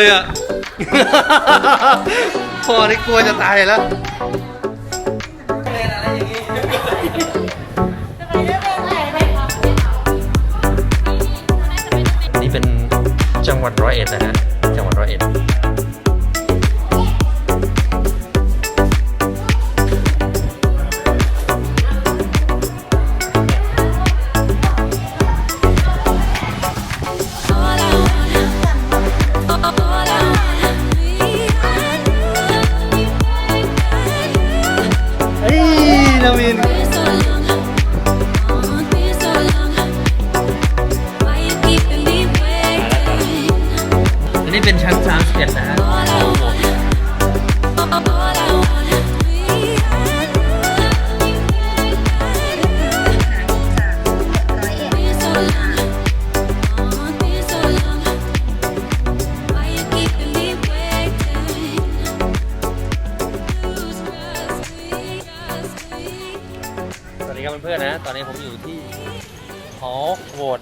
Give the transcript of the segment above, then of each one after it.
เลยอะ พอนี่กลัวจะตายแล้วนี่เป็นจังหวัดร้อยเอ็ดนะฮะ จังหวัดร้อยเอ็ด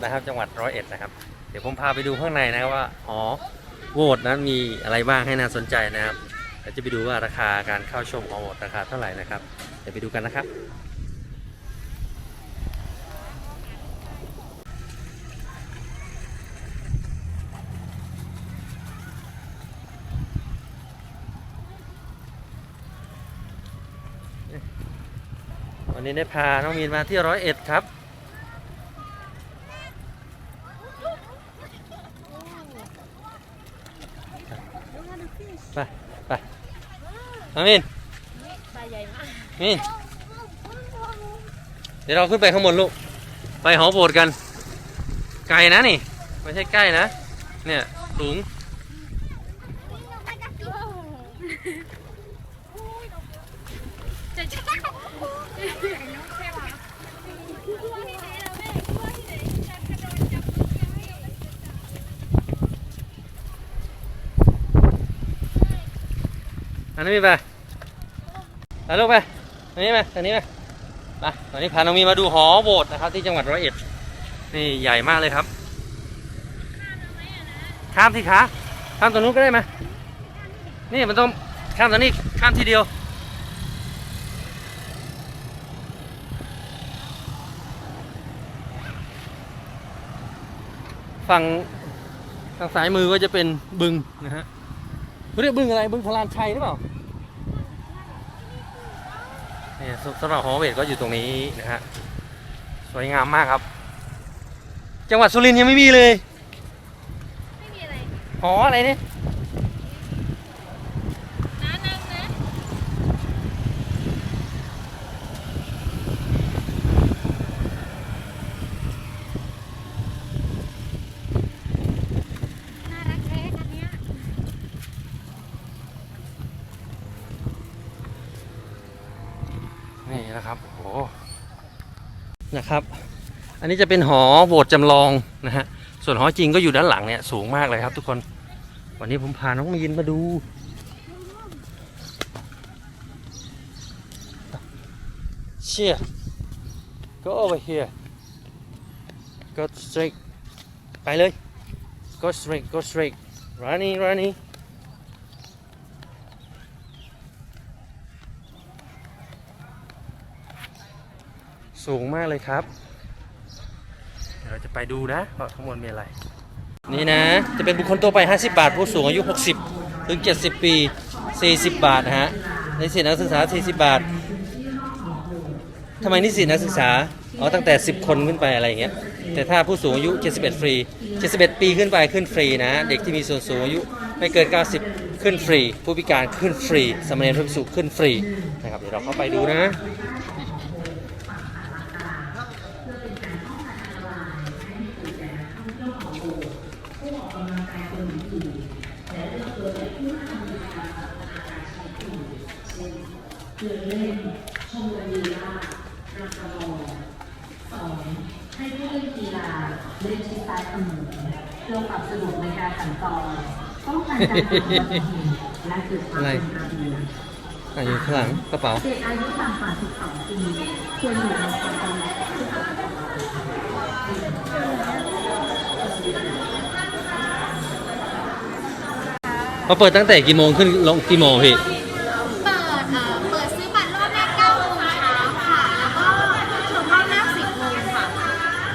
นะครับ จังหวัดร้อยเอ็ดนะครับ เดี๋ยวผมพาไปดูข้างในนะครับว่าหอโหวตนั้นมีอะไรบ้างให้น่าสนใจนะครับเดี๋ยวจะไปดูว่าราคาการเข้าชมหองโหวตราคาเท่าไหร่นะครับ เดี๋ยวไปดูกันนะครับวันนี้ได้พาน้องมีนมาที่ร้อยเอ็ดครับ ไปไปน้องมินมินเดี๋ยวเราขึ้นไปข้างบนลูก ไปหอโบสถ์กัน ไกลนะนี่ ไม่ใช่ใกล้นะ เนี่ย สูง อันนี้มีไปลูกไปทางนี้มาทางนี้มาไปตอนนี้พาน้องมีมาดูหอโบสถ์นะครับ ที่จังหวัดร้อยเอ็ดนี่ใหญ่มากเลยครับ ข้ามสิคะข้ามตรงนู้นก็ได้ไหมนี่มันต้องข้ามตรงนี้ข้ามทีเดียวฝั่งทางซ้ายมือก็จะเป็นบึงนะฮะเขาเรียกบึงอะไรบึงพลานชัยหรือเปล่าเนี่ย สสำหรับหอเวทก็อยู่ตรงนี้นะฮะสวยงามมากครับ จังหวัดสุรินทร์ยังไม่มีเลย ไม่มีอะไรหออะไรเนี่ย น้านั่งนะ น่ารักแท้คันเนี้ย นี่นะครับโอ้โหนะครับ อั นนี้จะเป็นหอโบสถ์จำลองนะฮะ ส่วนหอจริงก็อยู่ด้านหลังเนี่ยสูงมากเลยครับทุกคน วันนี้ผมพาน้องมีนมาดูเชี่ย go over here go straight ไปเลย go straight go straight running running สูงมากเลยครับ เราจะไปดูนะว่าข้างบนมีอะไร นี่นะ จะเป็นบุคคลตัวไป 50 บาท ผู้สูงอายุ 60 ถึง 70 ปี 40 บาทนะฮะในสิทธินักศึกษา 40 บาททำไมนิสิตนักศึกษาอ๋อตั้งแต่ 10 คนขึ้นไปอะไรอย่างเงี้ยแต่ถ้าผู้สูงอายุ 71 ฟรี 71 ปีขึ้นไปขึ้นฟรีนะ เด็กที่มีส่วนสูงอายุไม่เกิน 90 ขึ้นฟรี ผู้พิการขึ้นฟรีสามเณรพระภิกษุขึ้นฟรีนะครับเดี๋ยวเราเข้าไปดูนะ ให้ผู้เล่นกีฬาเล่นชิดซ้ายเสมอเพื่อความสะดวกในการสัญจรป้องกันการเกิดอุบัติเหตุและเกิดความเป็นระเบียบอะอยู่ข้างหลังกระเป๋า เด็กอายุต่ำกว่า12ปีควรอยู่ในความดูแลผู้ปกครอง ค มาเปิดตั้งแต่กี่โมงขึ้นลงกี่โมงพี่ เปิดเอ่อเปิดซื้อบัตรรอบแรก9โมงเช้าค่ะ แล้วก็ชมรอบแรก10โมงค่ะ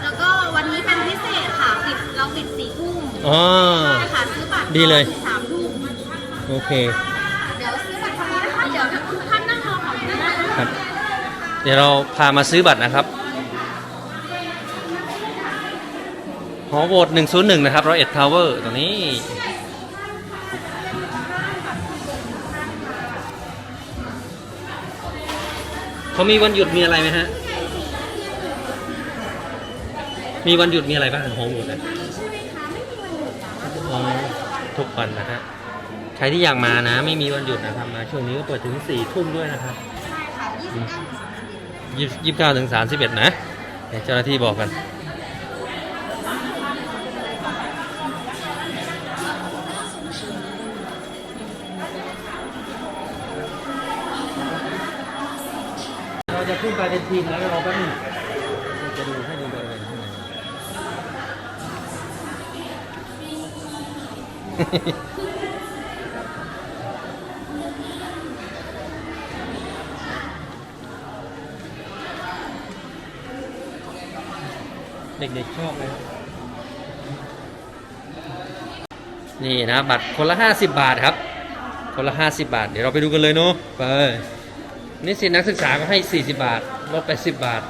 แล้วก็วันนี้เป็นพิเศษค่ะปิดเราปิด4ทุ่มอ๋อ ใช่ค่ะซื้อบัตรดีเลย สามทุ่มโอเค เดี๋ยวซื้อบัตรทางนี้นะคะเดี๋ยวทุกท่านนั่งรอของได้เลย ครับ เดี๋ยวเราพามาซื้อบัตรนะครับหอโหวต101 นะครับร้อยเอ็ดทาวเวอร์ตรงนี้ เขามีวันหยุดมีอะไรไหมฮะ มีวันหยุดมีอะไรบ้างหอโหวตเนี่ยอ๋อทุกวันนะฮะ ใครที่อยากมานะ ไม่มีวันหยุดนะครับมาช่วงนี้ก็เปิดถึงสี่ทุ่มด้วยนะครับยี่สิบเก้าถึงสามสิบเอ็ดนะเดี๋ยวเจ้าหน้าที่บอกกัน เราจะขึ้นไปเป็นทีมแล้วเราแป๊บนึงจะดูให้ดูบริเวณข้างในเด็กๆชอบเลยครับนี่นะบัตรคนละ 50 บาทครับ คนละ 50 บาท เดี๋ยวเราไปดูกันเลยเนาะไป นี่สินักศึกษาก็ให้ 40 บาท ลดไป 10 บาท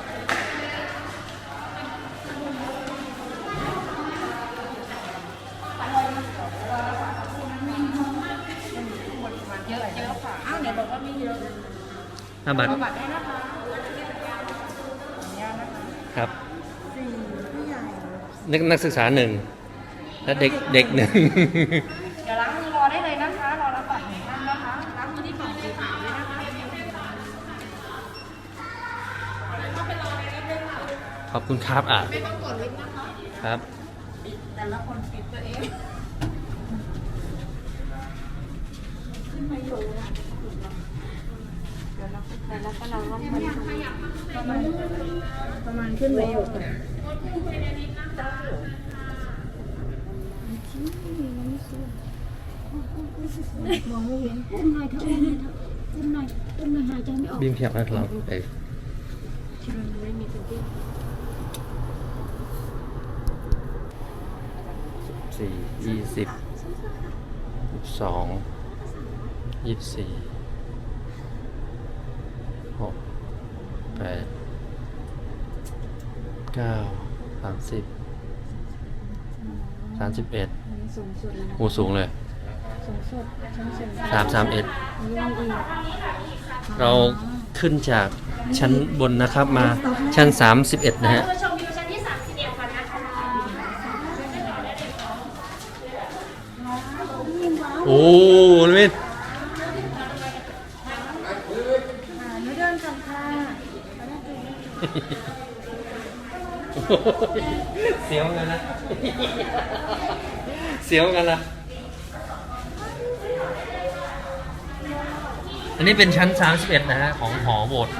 อ้าวไหนบอกว่าไม่เยอะห้าบาทเอาบัตรได้นะคะขออนุญาตนะคะครับ สี่ผู้ใหญ่ นักนักศึกษาหนึ่งและเด็กเด็กหนึ่ง ขอบคุณครับอะไม่ต้องกดลิฟต์นะคะครับ แต่ละคนปิดตัวเองขึ้นมาอยู่นะเดี๋ยวเราแต่ละก็เราว่ามันประมาณประมาณขึ้นมาอยู่มองไม่เห็นก้มหน่อยเถอะก้มหน่อยเถอะก้มหน่อยก้มหน่อยหายใจไม่ออกบีมเขียบนะเราไป สี่ยี่สิบยี่สิบสองยี่สิบสี่หกแปดเก้าสามสิบสามสิบเอ็ดสูงสุดเลยโอ้สูงเลยสูงสุดชั้นสูงสามสามเอ็ดยังอีกเราขึ้นจากชั้นบนนะครับมาชั้น31นะฮะชมวิวชั้นที่31ก่อนนะคะ โอ้ลมินไม่เดินกันค่ะเสียวกันนะ เสียวกันละอันนี้เป็นชั้น 31 นะฮะ ของหอโบสถ์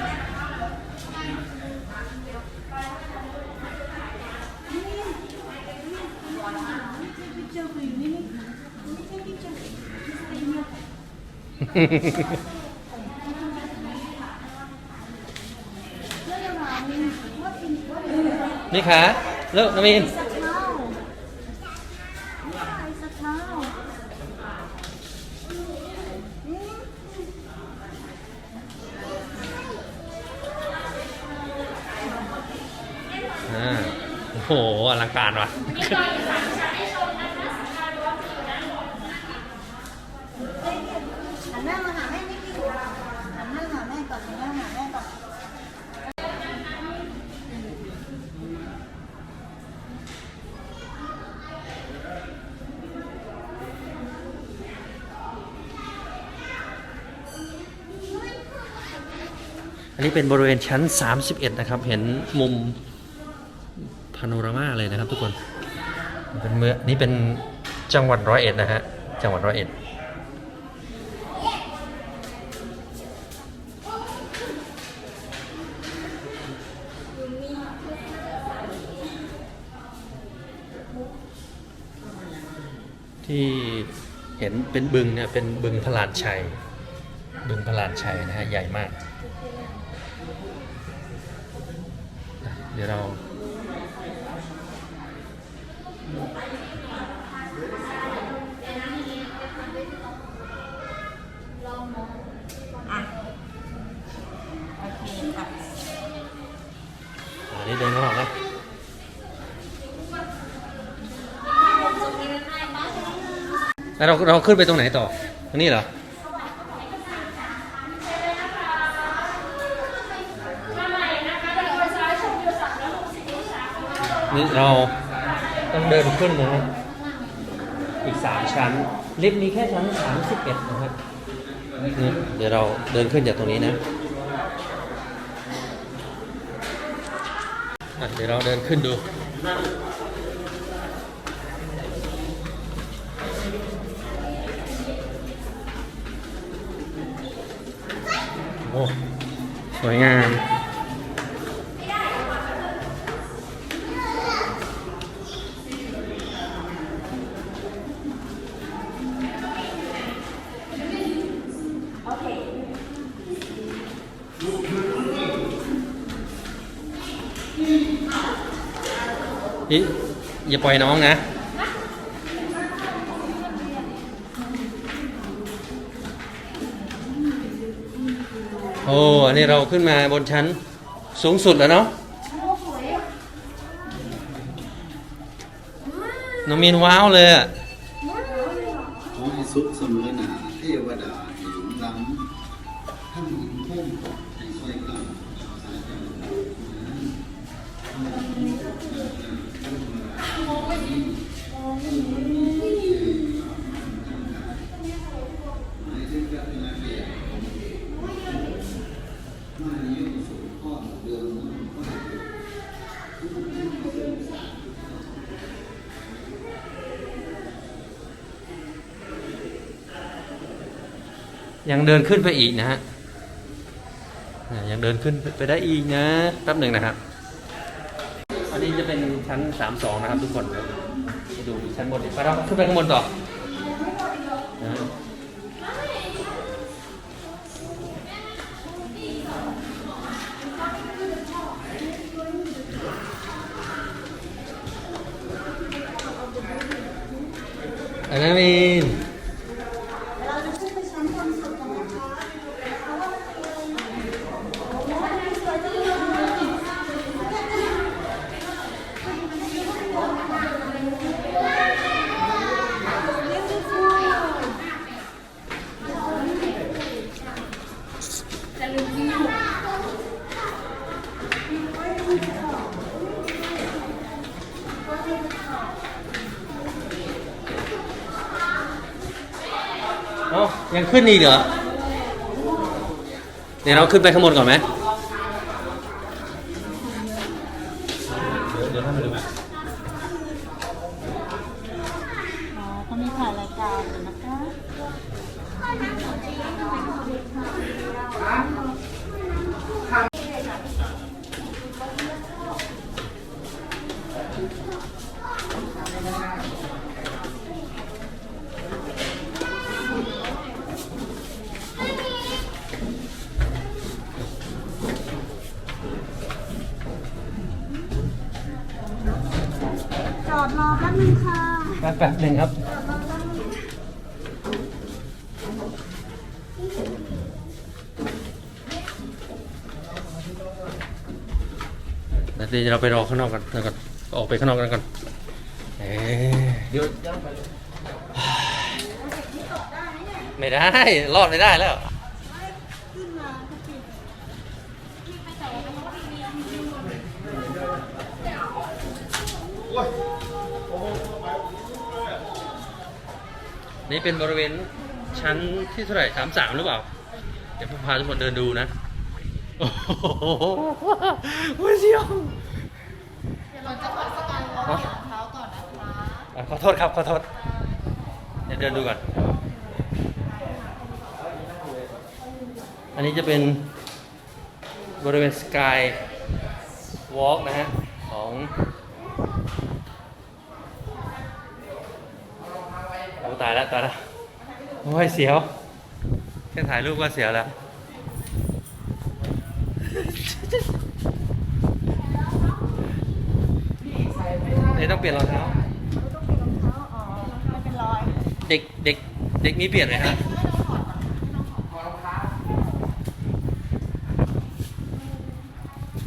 นี่ค่ะเลิกนามินอ่าโอ้โหอลังการว่ะ หันหน้ามาหาแม่นิดนึงหันหน้าหาแม่ก่อนหันหน้าหาแม่ก่อน อั นี้เป็นบริเวณชั้น 31 นะครับ เห็นมุมพาโนรามาเลยนะครับทุกคน เป็นเมืองนี่เป็นจังหวัดร้อยเอ็ดนะฮะ จังหวัดร้อยเอ็ดที่เห็นเป็นบึงเนี่ยเป็นบึงพลานชัย บึงพลานชัยนะฮะใหญ่มาก เดี๋ยวเราอะโอเคค่ะอันนี้เดินเข้ามานะแล้วเราเราขึ้นไปตรงไหนต่อตรงนี้เหรอ นี่เราต้องเดินขึ้นนะฮะอีกสามชั้น ลิฟต์มีแค่ชั้นสามสิบเอ็ดนะครับนี่เดี๋ยวเราเดินขึ้นจากตรงนี้นะอะเดี๋ยวเราเดินขึ้นดูโอ้สวยงาม อย่าปล่อยน้องนะ โอ้อันนี้เราขึ้นมาบนชั้นสูงสุดแล้วเนาะ น้องมีนว้าวเลยอะ ขอให้สุขเสมอหน ยังเดินขึ้นไปอีกนะฮะยังเดินขึ้นไปได้อีกนะแป๊บหนึ่งนะครับ อันนี้จะเป็นชั้น 32 นะครับทุกคนไปดูชั้นบนไปเราขึ้นไปข้างบนต่อนะฮะอันนั้นมีน เอ้ายังขึ้นอีกเหรอ เดี๋ยวเราขึ้นไปข้างบนก่อนไหมเดี๋ยวเดี๋ยวท่านมาดู อ๋อเขามีถ่ายรายการอยู่นะคะ จอดรอแป๊บนึงค่ะ แป๊บแป๊บหนึ่งครับ เดี๋ยวเราไปรอข้างนอกกันเดี๋ยวก่อนออกไปข้างนอกกันก่อนเอ๊ะเดี๋ยวย่างไปไม่ได้ รอดไม่ได้แล้ว นี่เป็นบริเวณชั้นที่เท่าไหร่สามสามหรือเปล่า เดี๋ยวผมพาทุกคนเดินดูนะ โอ้โหโอ้ยเสียว เดี๋ยวเราจะข อสกายวอล์กรองเท้าก่อนนะคะอะขอโทษครับ ขอโทษ เดี๋ยวเดินดูก่อน อันนี้จะเป็นบริเวณสกายวอล์กนะฮะ ของโอ้ตายแล้ว ตายแล้ว โอ้ย เสียว แค่ถ่ายรูปก็เสียวแล้ว นี่ต้องเปลี่ยนรองเท้าไม่เป็นรอยเด็กเด็กเด็กนี้เปลี่ยนไหมฮะ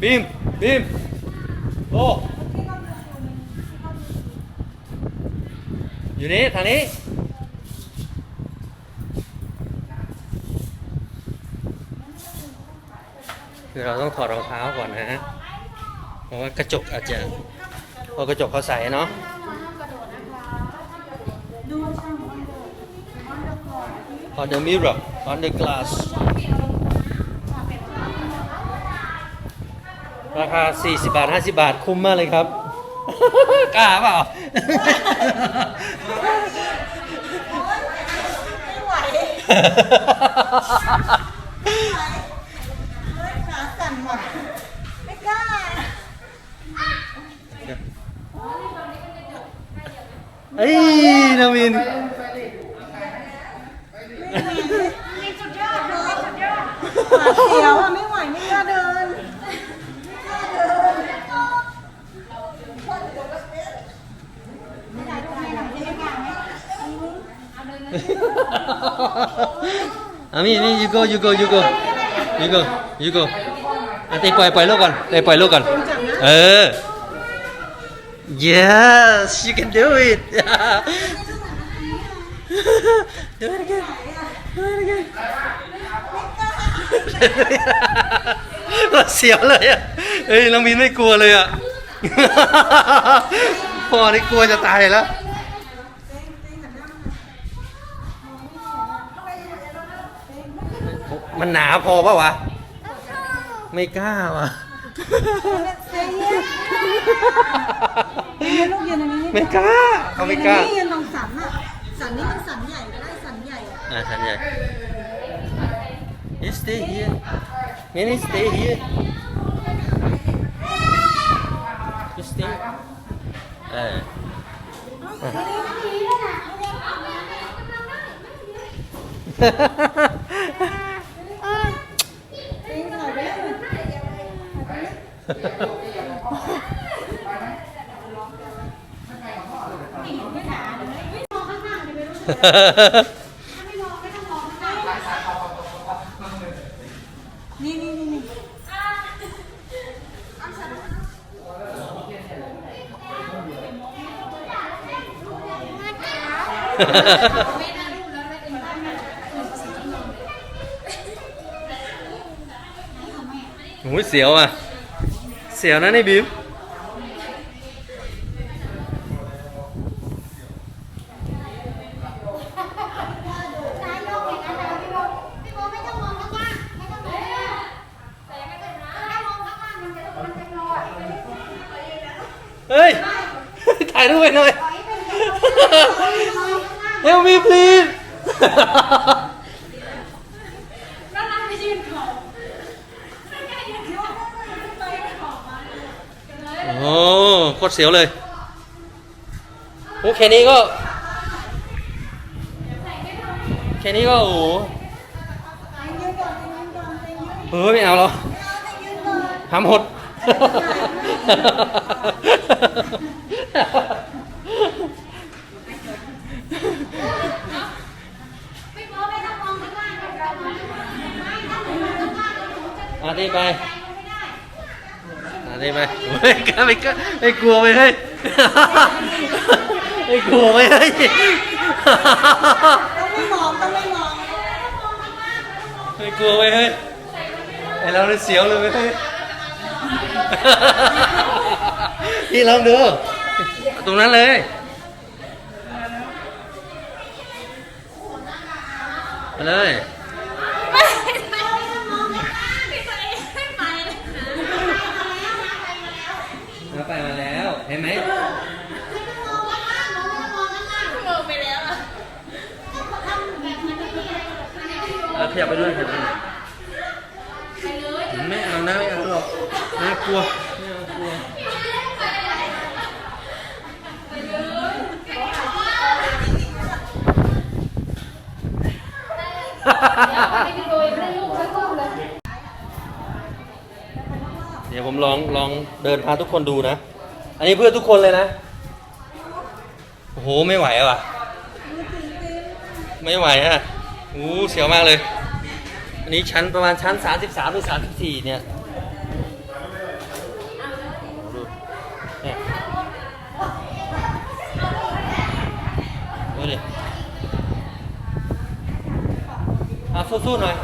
บีมบีมโอ้อยู่นี่ทางนี้ คือเราต้องถอดรองเท้าก่อนนะฮะ เพราะว่ากระจกอาจจะ เพรากระจกเขาใส่เนาะ on the mirror on the glass ราคา 40 บาท 50 บาท คุ้มมากเลยครับ กล้าเปล่า ไม่ไหวขาสั่นหมดไม่กล้า เอ้ยนาวินหวาดเสียวอะไม่ไหวไม่กล้าเดินอามีนี่ you go you go you go you go you go อะตีปล่อยปล่อยลูกก่อนตีปล่อยลูกก่อน เออ yes you can do it do it again do it again เราเสียวเลยอะเฮ้ยน้องมินไม่กลัวเลยอะ พ่อนี่กลัวจะตายแล้ว มันหนาพอปะวะ ไม่กล้าวะ ลูกยืนอันนี้ไม่กล้าเขาไม่กล้ายืนตรงสันอะสันนี่มันสันใหญ่ก็ได้สันใหญ่อะอ่าทันใหญ่ you stay here Mini stay here you stay เออ นี่นี่นี่นี่โอ้ยเสียวอะเสียวนะนี่บิมพี่โบไม่ต้องมองข้างล่างไม่ต้องมองข้างล่างแต่ไม่เป็นนะถ้ามองข้างล่ามันจะมันจะลอเฮ้ย ถ่ายรูปไปหน่อย Help me please แล้วนั่งไปยืนขอบ โอ้โคตรเสียวเลยโอ้แค่นี้ก็ แค่นี้ก็ โอ้โหเฮ้ยไม่เอาหรอกทำหดพี่โบไม่ต้องมองข้างล่างเดี๋ยวเรามองข้างล่าง ไม่ถ้าหนูมองข้างล่างเดี๋ยวหนูจะอาตีไปใจมันไม่ได้อาตีไปไม่กล้าไม่กล้าไม่กลัวไปเฮ้ยไม่กลัวไปเฮ้ยต้องไม่มองต้องไม่มองไม่กลัวไปเฮ้ยไอเราเนี่ยเสียวเลยไปเฮ้ยพี่ลองดู ตรงนั้นเลยไปเลย ไม่ไม่ต้องมองข้างล่างพี่ตัวเองไม่ไปเลยนะ เรา ไปมาแล้วเห็นไหมไม่ต้องมองข้างล่างหนูไม่ต้องมองข้างล่างมองไปแล้วอะทำแบบมันไม่มีอะไรมันไม่มีเอาขยับไปด้วยขยับไปด้วยไปเลยไม่เอานะไม่เอาหรอกน่ากลัวไม่เอากลัวไเดี๋ยวผมลองลองเดินพาทุกคนดูนะ อันนี้เพื่อทุกคนเลยนะ โอ้โห ไม่ไหวว่ะ ไม่ไหวอะโอ้เสียวมากเลย อันนี้ชั้นประมาณชั้น 33หรือ34 เนี่ยดูเนี่ยดูดิอะสู้ๆหน่อย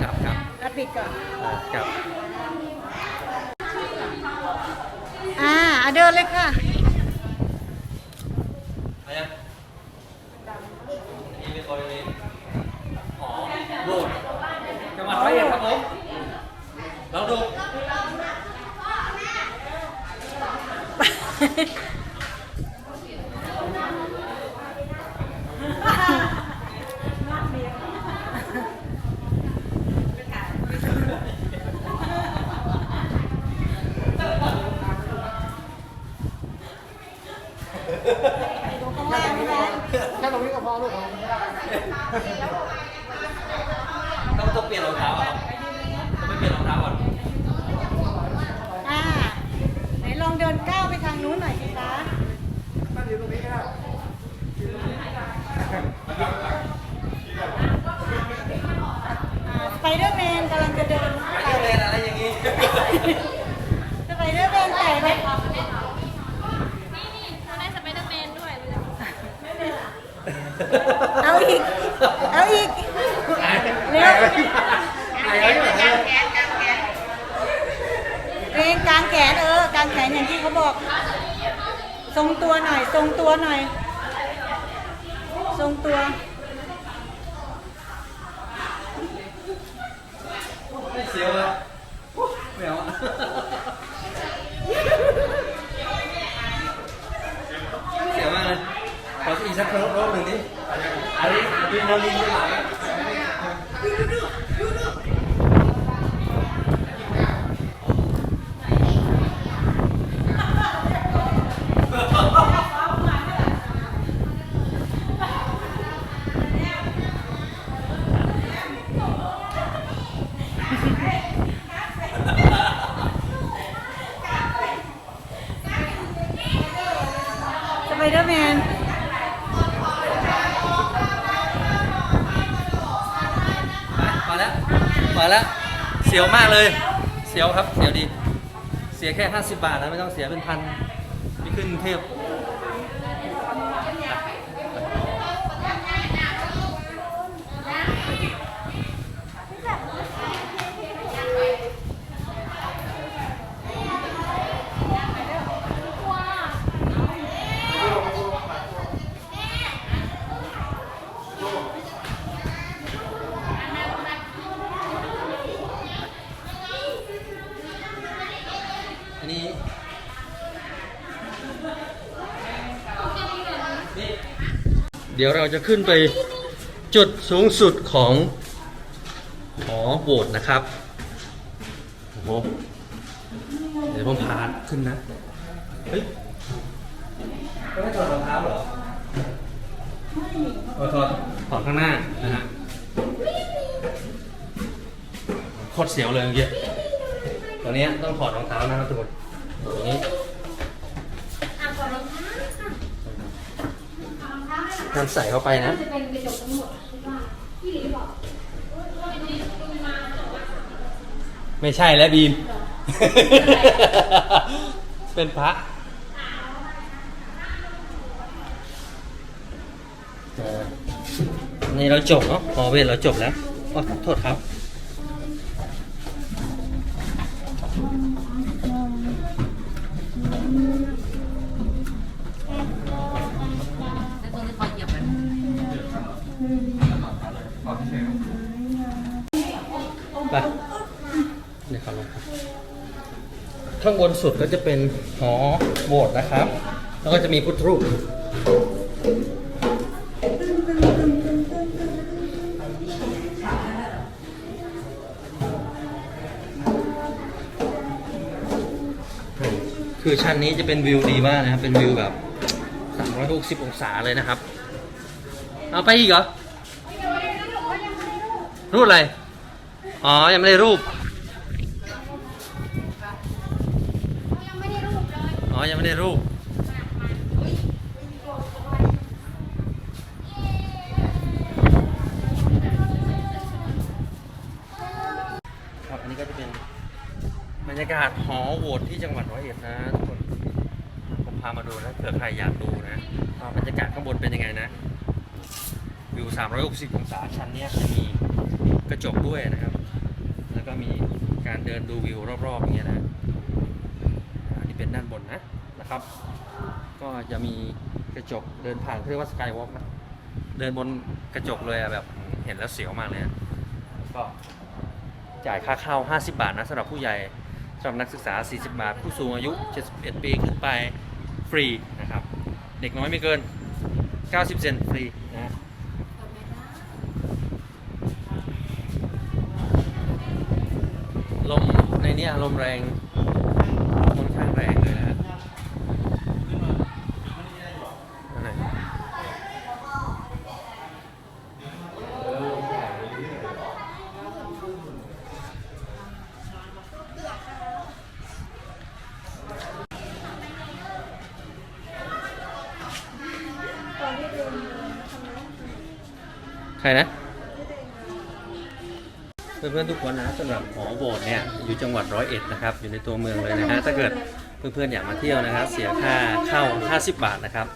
กลับกลับ อะ ปิดก่อน อะกลับอ่าอะเดินเลยค่ะ อะไรนะนี่เป็นบริเวณหอโบสถ์จังหวัดร้อยเอ็ดครับผมเราดู ต้องต้องเปลี่ยนรองเท้าอะต้องไปเปลี่ยนรองเท้าก่อน อ่าไหนลองเดินก้าวไปทางนู้นหน่อยสิคะอ่าสไปเดอร์แมนกำลังจะเดิน ไม่ได้เล่นอะไรอย่างงี้ สไปเดอร์แมนไก่ไป นี่นี่เราได้สไปเดอร์แมนด้วยเลย เอาอีก เอาอีก เร็วเรงกลางแขนเออกลางแขน อย่างที่เขาบอกทรงตัวหน่อยทรงตัวหน่อยทรงตัวไม่เสียวอะไม่เอาอะเสียวมากเลยขออีกสักรอบรอบหนึ่งดิอันนี้ดินนาลินไม่ไหล อร์แมนมาแล้ว มาแล้ว เสียวมากเลย เสียวครับ เสียวดี เสียแค่ 50 บาทนะไม่ต้องเสียเป็นพันไม่ขึ้นเทพ อันนี้นี่เดี๋ยวเราจะขึ้นไปจุดสูงสุดของหอโบสถ์นะครับ โอ้โห เดี๋ยวผมพาขึ้นนะ เฮ้ยไม่ถอดรองเท้าเหรอไม่ถอดถอดข้างหน้านะฮะโคตรเสียวเลยเมื่อกี้ตอนนี้ต้องถอดรองเท้านะครับทุกคนอย่างนี้ นำใส่เข้าไปนะไม่ใช่แล้วบีม เป็นพระนี่เราจบเนาะพอเวทเราจบแล้วอ๋อโทษครับ ไปเดี๋ยวครับลงครับข้างบนสุดก็จะเป็นหอโบสถ์นะครับ แล้วก็จะมีพุทธรูปคือคือชั้นนี้จะเป็นวิวดีมากนะครับ เป็นวิวแบบ 360 องศาเลยนะครับ เอาไปอีกเหรอ รูปอะไร อ๋อ ยังไม่ได้รูปอ๋อ ยังไม่ได้รูป ครับ อันนี้ก็จะเป็นบรรยากาศหอโหวตที่จังหวัดร้อยเอ็ดนะทุกคน ผมพามาดูนะเผื่อใครอยากดูนะว่าบรรยากาศข้างบนเป็นยังไงนะ วิว360องศาชั้นเนี้ยจะมี กระจกด้วยนะครับ แล้วก็มีการเดินดูวิวรอบๆอย่างเงี้ยนะอันนี้เป็นด้านบนนะนะครับ ก็จะมีกระจกเดินผ่านเรียกว่าสกายวอล์กนะเดินบนกระจกเลยอะแบบเห็นแล้วเสียวมากเลยอะก็จ่ายค่าเข้า 50 บาทนะสำหรับผู้ใหญ่สำหรับนักศึกษา 40 บาท ผู้สูงอายุ 71 ปีขึ้นไปฟรีนะครับ เด็กน้อยไม่เกิน 90 เซนฟรี ลมแรงค่อนข้างแรงเลยนะฮะนั่นแหละใครนะ เพื่อนๆทุกคนนะสำหรับหอโบสถ์เนี่ยอยู่จังหวัดร้อยเอ็ดนะครับอยู่ในตัวเมืองเลยนะฮะถ้าเกิดเพื่อนๆอยากมาเที่ยวนะครับ เสียค่าเข้า 50 บาทนะครับ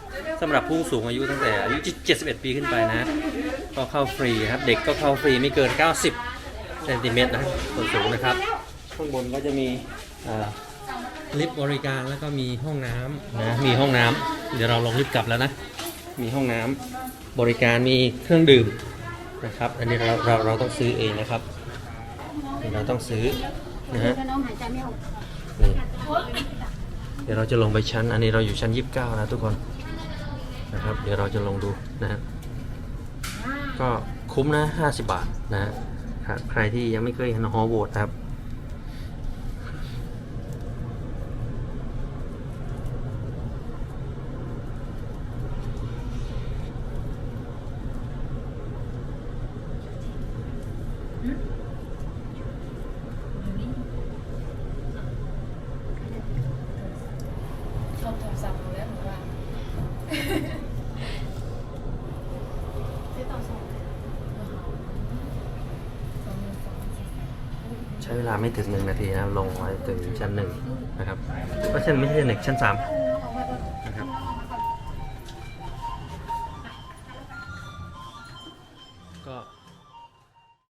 สำหรับผู้สูงอายุตั้งแต่อายุ 71 ปีขึ้นไปนะ ก็เข้าฟรีครับเด็กก็เข้าฟรีไม่เกิน 90เซนติเมตรนะส่วนสูงนะครับ ข้างบนก็จะมีลิฟต์บริการแล้วก็มีห้องน้ำนะมีห้องน้ำเดี๋ยวเราลงลิฟต์กลับแล้วนะ มีห้องน้ำบริการมีเครื่องดื่มนะครับ อันนี้เราเราเราต้องซื้อเองนะครับ เราต้องซื้อนะฮะนี่เดี๋ยวเราจะลงไปชั้น อันนี้เราอยู่ชั้น 29 นะทุกคนนะครับ เดี๋ยวเราจะลงดูนะฮะก็คุ้มนะ 50 บาทนะฮะครับใครที่ยังไม่เคยเห็นฮอลโวตครับ ถึง 1 นาทีนะครับลงไว้ถึงชั้น 1 นะครับ เพราะฉะนั้นไม่ใช่ชั้น1ชั้น 3